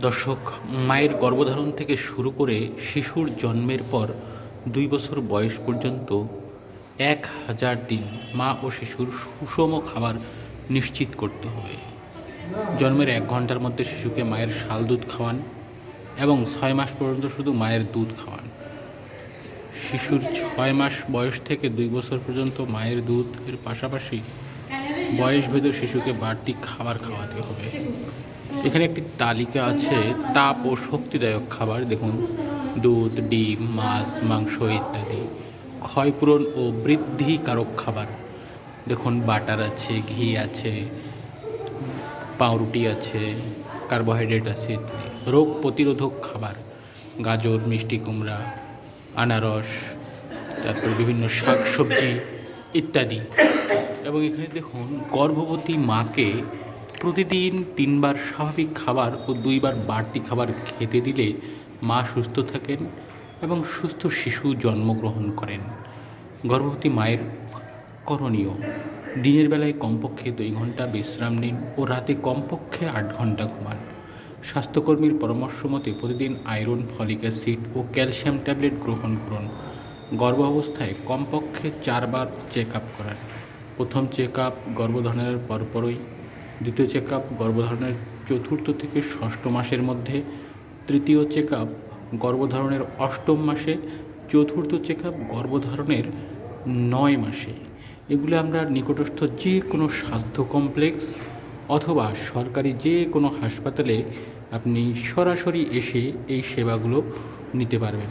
দর্শক, মায়ের গর্ভধারণ থেকে শুরু করে শিশুর জন্মের পর দুই বছর বয়স পর্যন্ত এক হাজার দিন মা ও শিশুর সুষম খাবার নিশ্চিত করতে হবে। জন্মের এক ঘণ্টার মধ্যে শিশুকে মায়ের শাল দুধ খাওয়ান এবং ছয় মাস পর্যন্ত শুধু মায়ের দুধ খাওয়ান। শিশুর ছয় মাস বয়স থেকে দুই বছর পর্যন্ত মায়ের দুধের পাশাপাশি বয়সভেদ শিশুকে বাড়তি খাবার খাওয়াতে হবে। এখানে একটি তালিকা আছে, তাপ ও শক্তিদায়ক খাবার, দেখুন, দুধ, ডিম, মাছ, মাংস ইত্যাদি। ক্ষয়পূরণ ও বৃদ্ধিকারক খাবার, দেখুন, বাটার আছে, ঘি আছে, পাউরুটি আছে, কার্বোহাইড্রেট আছে ইত্যাদি। রোগ প্রতিরোধক খাবার, গাজর, মিষ্টি কুমড়া, আনারস, তারপর বিভিন্ন শাক সবজি ইত্যাদি। এবং এখানে দেখুন, গর্ভবতী মাকে প্রতিদিন তিনবার স্বাভাবিক খাবার ও দুইবার বাড়তি খাবার খেতে দিলে মা সুস্থ থাকেন এবং সুস্থ শিশু জন্মগ্রহণ করেন। গর্ভবতী মায়ের করণীয়, দিনের বেলায় কমপক্ষে দুই ঘণ্টা বিশ্রাম নিন ও রাতে কমপক্ষে আট ঘণ্টা ঘুমান। স্বাস্থ্যকর্মীর পরামর্শ মতে প্রতিদিন আয়রন, ফলিক অ্যাসিড ও ক্যালসিয়াম ট্যাবলেট গ্রহণ করুন। গর্ভ অবস্থায় কমপক্ষে চারবার চেক আপ করান। প্রথম চেক আপ গর্ভধারণের পরপরই দ্বিতীয় চেক আপ গর্ভধারণের চতুর্থ থেকে ষষ্ঠ মাসের মধ্যে, তৃতীয় চেক আপ গর্ভধারণের অষ্টম মাসে, চতুর্থ চেক আপ গর্ভধারণের নয় মাসে। এগুলো আমরা নিকটস্থ যে কোনো স্বাস্থ্য কমপ্লেক্স অথবা সরকারি যে কোনো হাসপাতালে আপনি সরাসরি এসে এই সেবাগুলো নিতে পারবেন।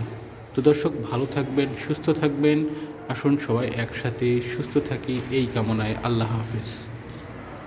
তো দর্শক, ভালো থাকবেন, সুস্থ থাকবেন। আসুন সবাই একসাথে সুস্থ থাকি। এই কামনায় আল্লাহ হাফেজ।